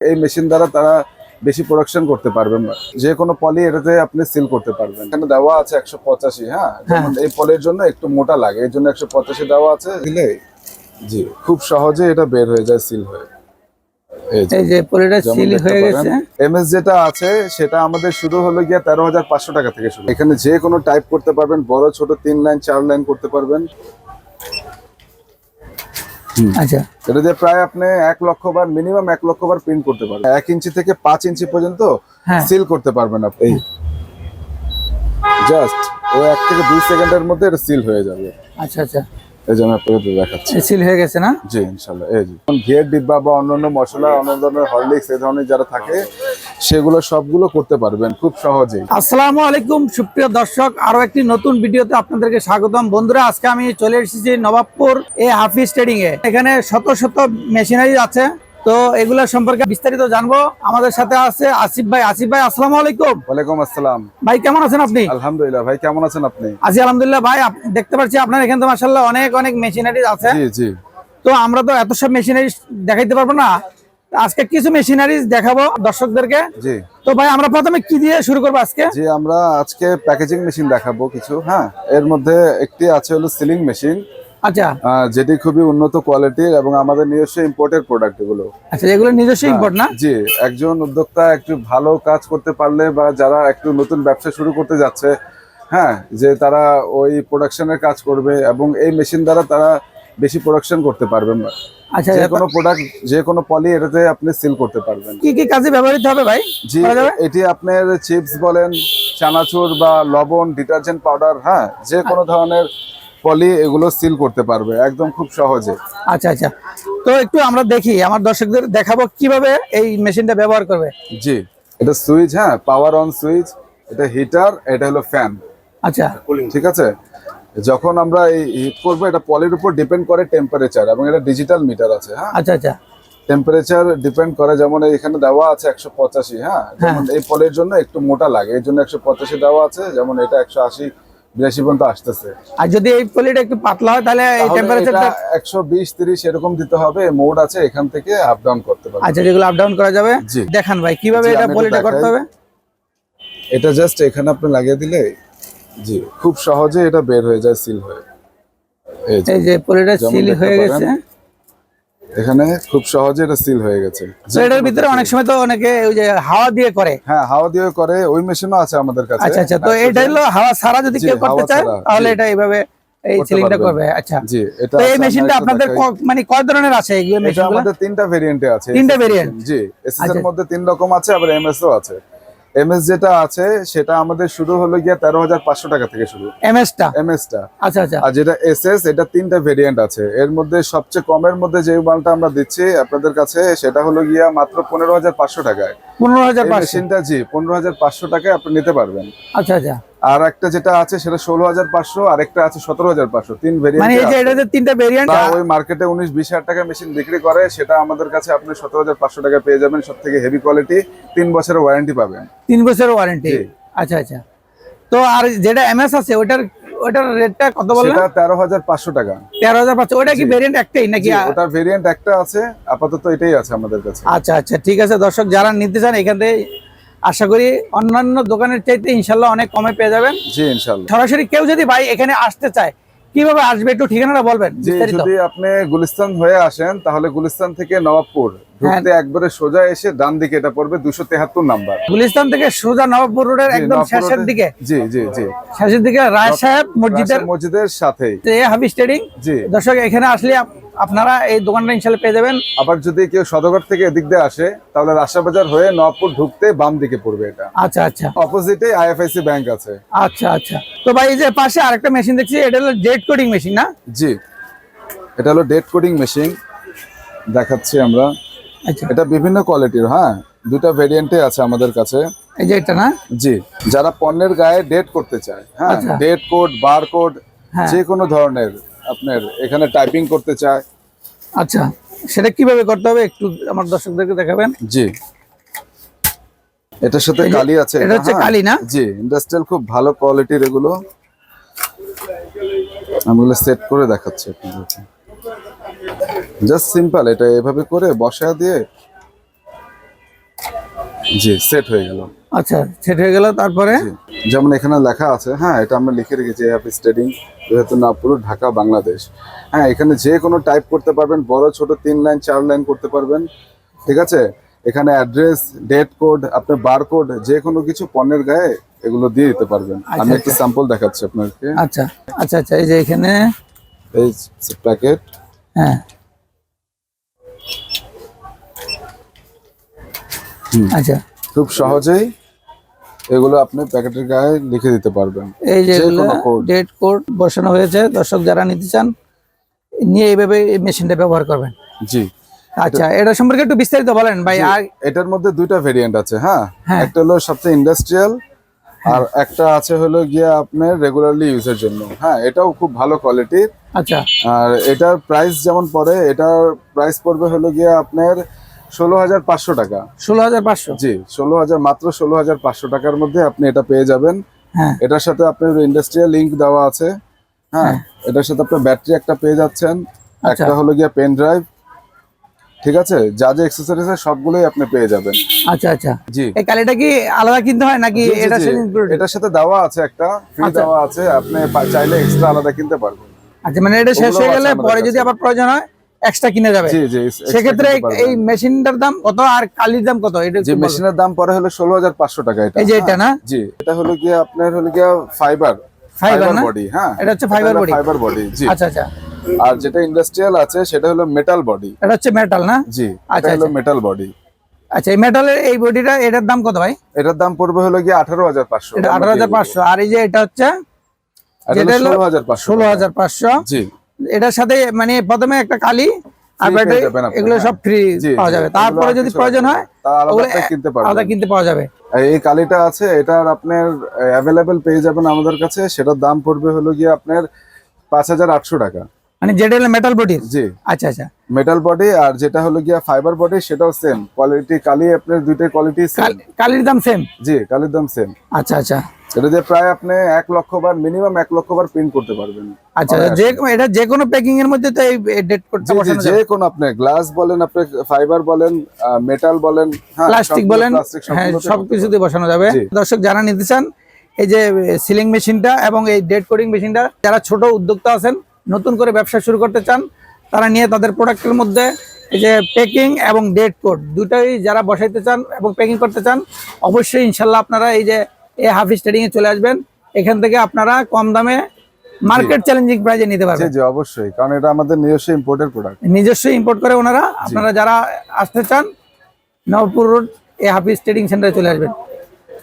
এই মেশিন দ্বারা তারা বেশি প্রোডাকশন করতে পারবেন যে কোনো পলি এটাতে আপনি সিল করতে পারবেন। এখানে দেওয়া আছে একশো পঁচাশি হ্যাঁ? যেমন এই পলির জন্য একটু মোটা লাগে এই জন্য একশো পঁচাশি দেওয়া আছে। দিলে জি খুব সহজে এটা বের হয়ে যায় সিল হয়ে এই যে পলিটা সিল হয়ে গেছে। এমএস যেটা আছে সেটা আমাদের শুরু হলো গিয়া তেরো হাজার পাঁচশো টাকা থেকে শুরু। এখানে যে কোনো টাইপ করতে পারবেন বড় ছোট তিন লাইন চার লাইন করতে পারবেন। আচ্ছা। এটা দিয়ে প্রায় আপনি এক লক্ষ বার মিনিমাম এক লক্ষ বার প্রিন্ট করতে পারবেন। এক ইঞ্চি থেকে পাঁচ ইঞ্চি পর্যন্ত হ্যাঁ। সিল করতে পারবেন আপনি। এই। জাস্ট ও এক থেকে দুই সেকেন্ডের মধ্যে এটা সিল হয়ে যাবে। আচ্ছা আচ্ছা। এই যে আমি দেখাচ্ছি। সিল হয়ে গেছে না? জি ইনশাল্লাহ। এই যে ঘিয়ের ডিব্বা বা অন্যান্য মশলা ধরনের হরলিক্স এই ধরনের যারা থাকে সেগুলো সবগুলো করতে পারবেন খুব সহজেই। আসসালামু আলাইকুম সুপ্রিয় দর্শক। আরও একটি নতুন ভিডিওতে আপনাদেরকে স্বাগতম। বন্ধুরা আজকে আমি চলে এসেছি নবাবপুর এ হাফিজ ট্রেডিং এ এখানে শত শত মেশিনারি আছে। তো এগুলা সম্পর্কে বিস্তারিত জানব। আমাদের সাথে আছে আসিফ ভাই। আসিফ ভাই আসসালামু আলাইকুম। ওয়ালাইকুম আসসালাম। ভাই কেমন আছেন আপনি? আলহামদুলিল্লাহ ভাই কেমন আছেন আপনি? আছি আলহামদুলিল্লাহ ভাই দেখতে পাচ্ছি আপনার এখানে তো মাসাল্লাহ অনেক অনেক মেশিনারি আছে। জি জি। তো আমরা তো এত সব মেশিনারি দেখাইতে পারব না। আজকে কিছু মেশিনারি দেখাবো দর্শকদেরকে। জি। তো ভাই আমরা প্রথমে কি দিয়ে শুরু করব আজকে? জি আমরা আজকে প্যাকেজিং মেশিন দেখাবো কিছু হ্যাঁ? এর মধ্যে একটি আছে হলো সিলিং মেশিন আচ্ছা। যেটি খুবই উন্নত কোয়ালিটির এবং আমাদের নিজস্ব ইম্পোর্টের প্রোডাক্ট এগুলো। আচ্ছা এগুলো নিজস্ব ইম্পোর্ট না? জি একজন উদ্যোক্তা একটু ভালো কাজ করতে পারলে বা যারা একটু নতুন ব্যবসা শুরু করতে যাচ্ছে হ্যাঁ যে তারা ওই প্রোডাকশনের কাজ করবে এবং এই মেশিন দ্বারা তারা বেশি প্রোডাকশন করতে পারবেন আচ্ছা যে কোনো প্রোডাক্ট যে কোনো পলি এটাতে আপনি সিল করতে পারবেন। কি কি কাজে ব্যবহৃত হবে ভাই? জি এটি আপনার চিপস বলেন চানাচুর বা লবণ ডিটারজেন্ট পাউডার হ্যাঁ যে কোনো ধরনের পলি এগুলো সিল করতে পারবে একদম খুব সহজে। আচ্ছা আচ্ছা। তো একটু আমরা দেখি আমার দর্শকদের দেখাবো কীভাবে এই মেশিনটা ব্যবহার করবে। জি এটা সুইচ হ্যাঁ পাওয়ার অন সুইচ এটা হিটার এটা হলো ফ্যান আচ্ছা। ঠিক আছে? যখন আমরা এই হিট করব এটা পলির উপর ডিপেন্ড করে টেম্পারেচার এবং এটা ডিজিটাল মিটার আছে হ্যাঁ? আচ্ছা আচ্ছা। টেম্পারেচার ডিপেন্ড করে যেমন এখানে দেওয়া আছে একশো পঁচাশি হ্যাঁ? যেমন এই পলের জন্য একটু মোটা লাগে এর জন্য একশো পঁচাশি দেওয়া আছে যেমন এটা একশো আশি বিরাশি পর্যন্ত আসতেছে। আর যদি এই পলিটা একটু পাতলা হয় তাহলে এই টেম্পারেচারটা একশো বিশ তিরিশ এরকম দিতে হবে মোড আছে এখান থেকে আপ ডাউন করতে পারবে। আচ্ছা যেগুলো আপ ডাউন করা যাবে দেখান ভাই কীভাবে এটা পলিটা করতে হবে? এটা জাস্ট এখানে আপনি লাগিয়ে দিলে জি খুব সহজে এটা বের হয়ে যায় সিল হয়ে এই যে পলিটা সিল হয়ে গেছে। এখানে খুব সহজে এটা সিল হয়ে গেছে। এটার ভিতরে অনেক সময় তো অনেকে ওই যে হাওয়া দিয়ে করে। হ্যাঁ হাওয়া দিয়ে করে ওই মেশিনও আছে আমাদের কাছে। আচ্ছা আচ্ছা তো এটা হলো হাওয়া ছাড়া যদি কেউ করতে চায় তাহলে এটা এইভাবে এই সিলিংটা করবে আচ্ছা। জি এটা এই মেশিনটা আপনাদের মানে কয় ধরনের আছে এটা মেশিনগুলো আমাদের তিনটা ভেরিয়েন্টে আছে। তিনটা variant? জি এসএস এর আচ্ছা। মধ্যে তিন রকম আছে আবার এমএস ও আছে। এমএস যেটা আছে সেটা আমাদের শুরু হলো গিয়া তেরো হাজার পাঁচশো টাকা থেকে শুরু। এমএস টা? এমএস টা। আচ্ছা আচ্ছা। আর যেটা এসএস এটা তিনটা ভেরিয়েন্ট আছে। এর মধ্যে সবচেয়ে কমের মধ্যে যে মালটা আমরা দিচ্ছি আপনাদের কাছে সেটা হলো গিয়া মাত্র পনেরো হাজার পাঁচশো টাকায়। পনেরো হাজার মেশিনটা জি পনেরো হাজার পাঁচশো টাকায় আপনি নিতে পারবেন। আচ্ছা আচ্ছা। আর একটা যেটা আছে সেটা ষোলো হাজার পাঁচশো আর একটা আছে সতেরো হাজার পাঁচশো। তিন মানে ভেরিয়েন্ট তিনটা ভেরিয়েন্ট ওই মার্কেটে উনিশ বিশ হাজার টাকা মেশিন বিক্রি করে সেটা আমাদের কাছে আপনি সতেরো হাজার পাঁচশো টাকা পেয়ে যাবেন। সব থেকে হেভি কোয়ালিটি তিন বছরের ওয়ারেন্টি পাবেন। তিন বছরের ওয়ারেন্টি আচ্ছা আচ্ছা। তো আর যেটা এমএস আছে ওটার ওটার রেটটা কত বললেন? সেটা টাকা। তেরো হাজার পাঁচশো। ওটা কি ভেরিয়েন্ট একটাই নাকি ভেরিয়েন্ট একটা আছে আপাতত এটাই আছে আমাদের কাছে। আচ্ছা আচ্ছা। ঠিক আছে দর্শক যারা নিতে চান এখান থেকে আশা করি অন্যান্য দোকানের চাইতে ইনশাল্লাহ অনেক কমে পেয়ে যাবেন। জি ইনশাল্লাহ। সরাসরি কেউ যদি ভাই এখানে আসতে চায় কীভাবে আসবে একটু ঠিকানাটা বলবেন যদি আপনি গুলিস্তান হয়ে আসেন তাহলে গুলিস্তান থেকে নবাবপুর ঢুকতে একবারে সোজা এসে ডান দিকে এটা পড়বে দুশো তেহাত্তর নাম্বার। গুলিস্তান থেকে সোজা নবাবপুর রোডের একদম শেষের দিকে। জি জি জি। শেষের দিকে রায় সাহেব মসজিদের হাবিস ট্রেডিং। জি। দর্শক এখানে আসলে আপনারা এই দোকানটা ইনশাল্লাহ পেয়ে যাবেন। আবার যদি কেউ সদরঘাট থেকে এদিক দিয়ে আসে তাহলে রাজশাহী হয়ে নবাবপুর ঢুকতে বাম দিকে পড়বে এটা। আচ্ছা আচ্ছা। অপোজিটে আইএফআইসি ব্যাংক আছে। আচ্ছা আচ্ছা। তো ভাই এই যে পাশে আরেকটা মেশিন দেখছি এটা হলো ডেট কোডিং মেশিন না? জি। এটা হলো ডেট কোডিং মেশিন দেখাচ্ছি আমরা। আচ্ছা। এটা বিভিন্ন কোয়ালিটির হ্যাঁ? দুটা ভেরিয়েন্টে আছে আমাদের কাছে। এই যে এটা না? জি। যারা পণ্যের গায়ে ডেট করতে চায় হ্যাঁ। ডেট কোড বার কোড হ্যাঁ। যে কোনো ধরনের। আপনার এখানে টাইপিং করতে চায়। আচ্ছা সেটা কীভাবে করতে হবে একটু আমার দর্শকদেরকে দেখাবেন? জি। এটার সাথে কালি আছে। এটা হচ্ছে হ্যাঁ। কালি না? জি ইন্ডাস্ট্রিয়াল খুব ভালো কোয়ালিটির এগুলো। আমি সেট করে দেখাচ্ছি আপনাদেরকে। জাস্ট সিম্পল এটা এভাবে করে বসা দিয়ে জি সেট হয়ে গেল। আচ্ছা সেট হয়ে গেল তারপরে? যেমন এখানে লেখা আছে হ্যাঁ এটা আমরা লিখে রেখেছি হ্যাপি স্টেডিং নাগপুর ঢাকা বাংলাদেশ। হ্যাঁ এখানে যে কোনো টাইপ করতে পারবেন বড় ছোট তিন লাইন চার লাইন করতে পারবেন। ঠিক আছে? এখানে অ্যাড্রেস ডেট কোড আপনার বার কোড যে কোনো কিছু পণ্যের গায়ে এগুলো দিয়ে দিতে পারবেন। আমি আচ্ছা, একটা আচ্ছা। স্যাম্পল দেখাচ্ছি আপনাকে। আচ্ছা আচ্ছা আচ্ছা এই যে এখানে। এই প্যাকেট হ্যাঁ। আচ্ছা। খুব সহজেই এগুলো আপনি প্যাকেটের গায়ে লিখে দিতে পারবেন। এই যে। ডেট কোড বসানো হয়েছে দর্শক যারা নিতে চান নিয়ে এইভাবে এই মেশিনটা ব্যবহার করবেন। জি। আচ্ছা এটা সম্পর্কে একটু বিস্তারিত বলেন ভাই এটার মধ্যে দুইটা ভেরিয়েন্ট আছে হ্যাঁ? হ্যাঁ। একটা হলো সবচেয়ে ইন্ডাস্ট্রিয়াল আর একটা আছে হলো গিয়ে আপনার রেগুলারলি ইউজের জন্য হ্যাঁ? এটাও খুব ভালো কোয়ালিটির আচ্ছা। আর এটার প্রাইস যেমন পড়ে এটার প্রাইস পড়বে হলো গিয়ে আপনার ষোলো হাজার পাঁচশো টাকা। ষোলো হাজার পাঁচশো? জি ষোলো হাজার মাত্র ষোলো হাজার পাঁচশো টাকার মধ্যে আপনি এটা পেয়ে যাবেন। হ্যাঁ। এটার সাথে আপনার ইন্ডাস্ট্রিয়াল লিঙ্ক দেওয়া আছে। হ্যাঁ এটার সাথে আপনার ব্যাটারি একটা পেয়ে যাচ্ছেন। আচ্ছা। একটা হলো গিয়ে পেন ড্রাইভ। ঠিক আছে? যা যা এক্সেসরিজ সবগুলোই আপনি পেয়ে যাবেন। আচ্ছা আচ্ছা। জি। এই কালিটা কি আলাদা কিনতে হয় নাকি এটা। এটার সাথে দেওয়া আছে একটা। ফ্রি আচ্ছা। দেওয়া আছে। আপনি চাইলে এক্সট্রা আলাদা কিনতে পারবেন। আচ্ছা মানে এটা শেষ হয়ে গেলে পরে যদি আবার প্রয়োজন হয়? এক্সট্রা কিনে যাবে। সেক্ষেত্রে এই মেশিনটার দাম কত আর কালির দাম কত? এটা যে মেশিনের দাম পরে হলো ষোলো হাজার পাঁচশো টাকা এটা। এই যে এটা না? হ্যাঁ, জি এটা হলো গিয়ে আপনার হলো গিয়ে ফাইবার বডি হ্যাঁ। এটা হচ্ছে fiber body? ফাইবার বডি জি। আচ্ছা আচ্ছা। আর যেটা ইন্ডাস্ট্রিয়াল আছে সেটা হলো মেটাল বডি এটা হচ্ছে মেটাল না? জি আচ্ছা, হলো আচ্ছা। মেটাল বডি আচ্ছা এই মেটালের এই বডিটা এটার দাম কত ভাই? এটার দাম পড়বে হলো গিয়ে আঠারো হাজার পাঁচশো। আঠারো হাজার পাঁচশো। আর এই যে এটা হচ্ছে ষোলো হাজার পাঁচশো। জি। এটার সাথে মানে প্রথমে একটা কালি আর ব্যাটারি এগুলো হ্যাঁ। সব ফ্রি পাওয়া যাবে। তারপরে যদি প্রয়োজন হয় আলাদা কিনতে পাওয়া যাবে। এই কালিটা আছে এটার আপনার অ্যাভেলেবেল পেয়ে যাবেন আমাদের কাছে। সেটার দাম পড়বে হলো গিয়ে আপনার পাঁচ হাজার আটশো টাকা। মানে যেটা হলো মেটাল বডির জি। আচ্ছা আচ্ছা। মেটাল বডি আর যেটা হলো গিয়া ফাইবার বডি সেটাও সেম কোয়ালিটি কালি আপনার দুইটাই কোয়ালিটি কালির দাম সেম জি কালির দাম সেম আচ্ছা আচ্ছা। এটা দিয়ে প্রায় আপনি এক লক্ষ বার মিনিমাম এক লক্ষ বার প্রিন্ট করতে পারবেন। আচ্ছা যে এটা যে কোনো প্যাকিং এর মধ্যে তো এই ডেট জি, জি, যে কোনো আপনি গ্লাস বলেন আপনি ফাইবার বলেন মেটাল বলেন হ্যাঁ, প্লাস্টিক বলেন হ্যাঁ সবগুলোতে সব করতে কিছুতে বসানো যাবে। দর্শক যারা নিতে চান এই যে সিলিং মেশিনটা এবং এই ডেট কোডিং মেশিনটা যারা ছোট উদ্যোক্তা আছেন নতুন করে ব্যবসা শুরু করতে চান তারা নিয়ে তাদের প্রোডাক্টের মধ্যে এই যে প্যাকিং এবং ডেট কোড দুটাই যারা বসাইতে চান এবং প্যাকিং করতে চান অবশ্যই ইনশাল্লাহ আপনারা এই যে এই হাফিস ট্রেডিং এ চলে আসবেন। এখান থেকে আপনারা কম দামে মার্কেট চ্যালেঞ্জিং প্রাইজে নিতে পারবেন। জি অবশ্যই। কারণ এটা আমাদের নিজস্ব ইম্পোর্টেড প্রোডাক্ট নিজস্ব ইম্পোর্ট করে ওনারা আপনারা যারা আসতে চান নবপুর রোড এই হাফিজ ট্রেডিং সেন্টারে চলে আসবেন।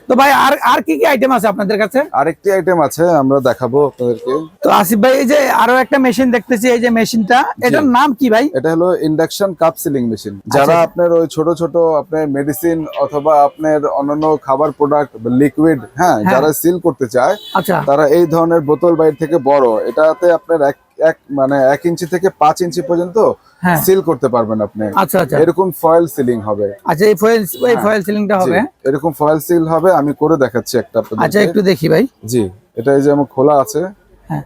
তো ভাই আর আর কি কি আইটেম আছে আপনাদের কাছে? আরেকটি আইটেম আছে আমরা দেখাবো আপনাদেরকে। তো আসিফ ভাই এই যে আরও একটা মেশিন দেখতেছি এই যে মেশিনটা এটার নাম কি ভাই? এটা হলো ইন্ডাকশন কাপ সিলিং মেশিন যারা। আপনার ওই ছোট ছোট আপনার মেডিসিন অথবা আপনার অন্যান্য খাবার প্রোডাক্ট লিকুইড হ্যাঁ হ্যাঁ। যারা সিল করতে চায় আচ্ছা। তারা এই ধরনের বোতল বাইর থেকে বড়। এটাতে আপনার এক এক মানে এক ইঞ্চি থেকে পাঁচ ইঞ্চি পর্যন্ত হ্যাঁ। সিল করতে পারবেন আপনি। আচ্ছা আচ্ছা। এরকম ফয়েল সিলিং হবে। আচ্ছা এই ফয়েল এই ফয়েল সিলিংটা হবে? এরকম ফয়েল সিল হবে আমি করে দেখাচ্ছি একটা আচ্ছা একটু দেখি ভাই। জি এটা এই যে আমার খোলা আছে। হ্যাঁ।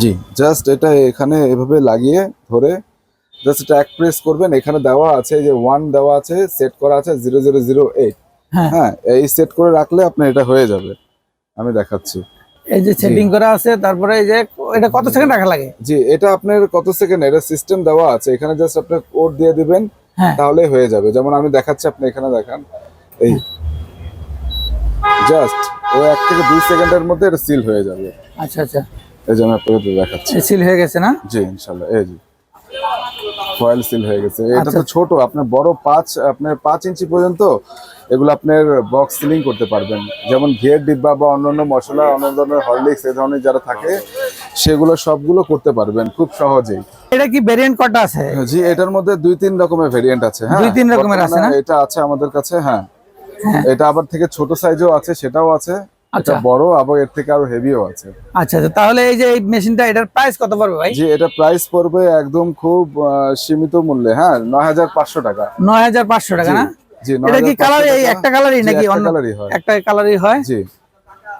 জি জাস্ট এটা এখানে এভাবে লাগিয়ে ধরে জাস্ট এটা এক প্রেস করবেন এখানে দেওয়া আছে যে ওয়ান দেওয়া আছে সেট করা আছে জিরো জিরো জিরো এইট হ্যাঁ। হ্যাঁ এই সেট করে রাখলে আপনার এটা হয়ে যাবে। আমি দেখাচ্ছি। এই যে সেটিং করা আছে তারপরে এই যে এটা কত সেকেন্ড রাখা লাগে? জি এটা আপনার কত সেকেন্ড? এটা সিস্টেম দেওয়া আছে। এখানে জাস্ট আপনি কোড দিয়ে দিবেন হ্যাঁ। তাহলে হয়ে যাবে। যেমন আমি দেখাচ্ছি আপনি এখানে দেখান। এই জাস্ট ও এক থেকে দুই সেকেন্ডের মধ্যে এটা সিল হয়ে যাবে। আচ্ছা আচ্ছা। এই যে আমি আপনাকে দেখাচ্ছি। সিল হয়ে গেছে না? জি ইনশাল্লাহ। এই জি ফয়েল সিল হয়ে গেছে। এটা আচ্ছা। তো ছোট আপনার বড় পাঁচ আপনার পাঁচ ইঞ্চি পর্যন্ত এগুলো আপনার বক্স সিলিং করতে পারবেন। যেমন ঘিয়ের ডিব্বা বা অন্যান্য মশলা অন্য ধরনের হরলিক্স এই ধরনের যারা থাকে সেগুলো সবগুলো করতে পারবেন খুব সহজেই। এটা কি ভেরিয়েন্ট কটা আছে? জি এটার মধ্যে দুই তিন রকমের ভেরিয়েন্ট আছে হ্যাঁ। দুই তিন রকমের আছে না? এটা আছে আমাদের কাছে হ্যাঁ। এটা আবার থেকে ছোট সাইজও আছে সেটাও আছে। আচ্ছা। বড় আবার এর থেকে আরও হেভিও আছে। আচ্ছা আচ্ছা তাহলে এই যে এই মেশিনটা এটার প্রাইস কত পড়বে ভাই? জি এটা প্রাইস পড়বে একদম খুব সীমিত মূল্যে হ্যাঁ টাকা। নয় হাজার পাঁচশো টাকা না? জি এটা কি কালার এই একটা কালারই নাকি অন্য? কালারই হয়। একটা কালারই হয়? জি।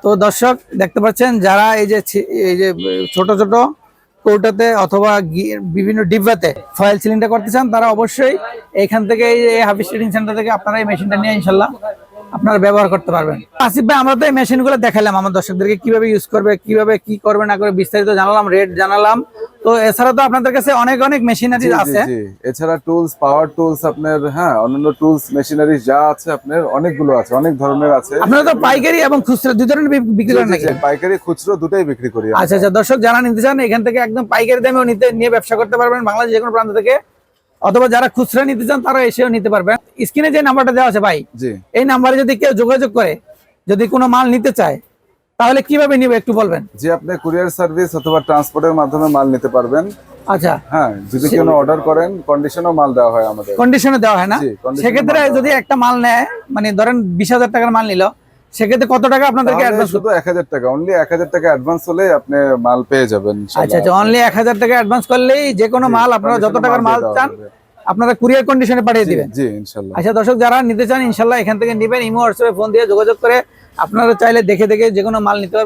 তো দর্শক দেখতে পাচ্ছেন যারা এই যে এই যে ছোট ছোট কৌটাতে অথবা বিভিন্ন ডিব্বাতে ফয়েল সিলিংটা করতে চান তারা অবশ্যই এখান থেকে এই হাফিস ট্রেডিং সেন্টার থেকে আপনারা এই মেশিনটা নিয়ে ইনশাল্লাহ আপনারা ব্যবহার করতে পারবেন। আসিফ ভাই আমরা তো এই মেশিনগুলো দেখালাম আমার দর্শকদেরকে কীভাবে ইউজ করবে কীভাবে কি করবে না করবে বিস্তারিত জানালাম রেট জানালাম। তো এছাড়া তো আপনাদের কাছে অনেক অনেক মেশিনারি আছে। জি। এছাড়া টুলস পাওয়ার টুলস আপনার হ্যাঁ অন্যান্য টুলস মেশিনারি যা আছে আপনার অনেকগুলো আছে অনেক ধরনের আছে। আপনারা তো পাইকারি এবং খুচরা দুই ধরনের বিক্রি করেন নাকি? পাইকারি খুচরো দুটাই বিক্রি করি আচ্ছা আচ্ছা দর্শক যারা নিতে চান এখান থেকে একদম পাইকারি দামেও নিতে নিয়ে ব্যবসা করতে পারবেন বাংলাদেশ যে কোনো প্রান্ত থেকে। অথবা যারা খুচরা নিতে চান তারা এসেও নিতে পারবেন। স্ক্রিনে যে নাম্বারটা দেওয়া আছে ভাই এই নাম্বারে যদি কেউ যোগাযোগ করে যদি কোনো মাল নিতে চায় তাহলে কীভাবে নিবে একটু বলবেন? যে আপনি কুরিয়ার সার্ভিস অথবা ট্রান্সপোর্টের মাধ্যমে মাল নিতে পারবেন। আচ্ছা। হ্যাঁ যদি কেউ অর্ডার করেন কন্ডিশনও মাল দেওয়া হয় আমাদের। কন্ডিশনে দেওয়া হয় না? সেক্ষেত্রে যদি একটা মাল নেয় মানে ধরেন বিশ হাজার টাকার মাল নিল সেক্ষেত্রে কত টাকা আপনাদেরকে অ্যাডভান্স শুধু টাকা অনলি এক হাজার টাকা অ্যাডভান্স হলে আপনি মাল পেয়ে যাবেন আচ্ছা আচ্ছা অনলি এক হাজার টাকা অ্যাডভান্স করলেই যে কোনো মাল আপনারা যত টাকার মাল চান আপনারা কুরিয়ার কন্ডিশনে পাঠিয়ে দিবেন। জি আচ্ছা দর্শক যারা নিতে চান ইনশাল্লাহ এখান থেকে নিবেন ইমো হোয়াটসঅ্যাপে ফোন দিয়ে যোগাযোগ করে আপনারা চাইলে দেখে দেখে যে কোনো মাল নিতে পারবেন।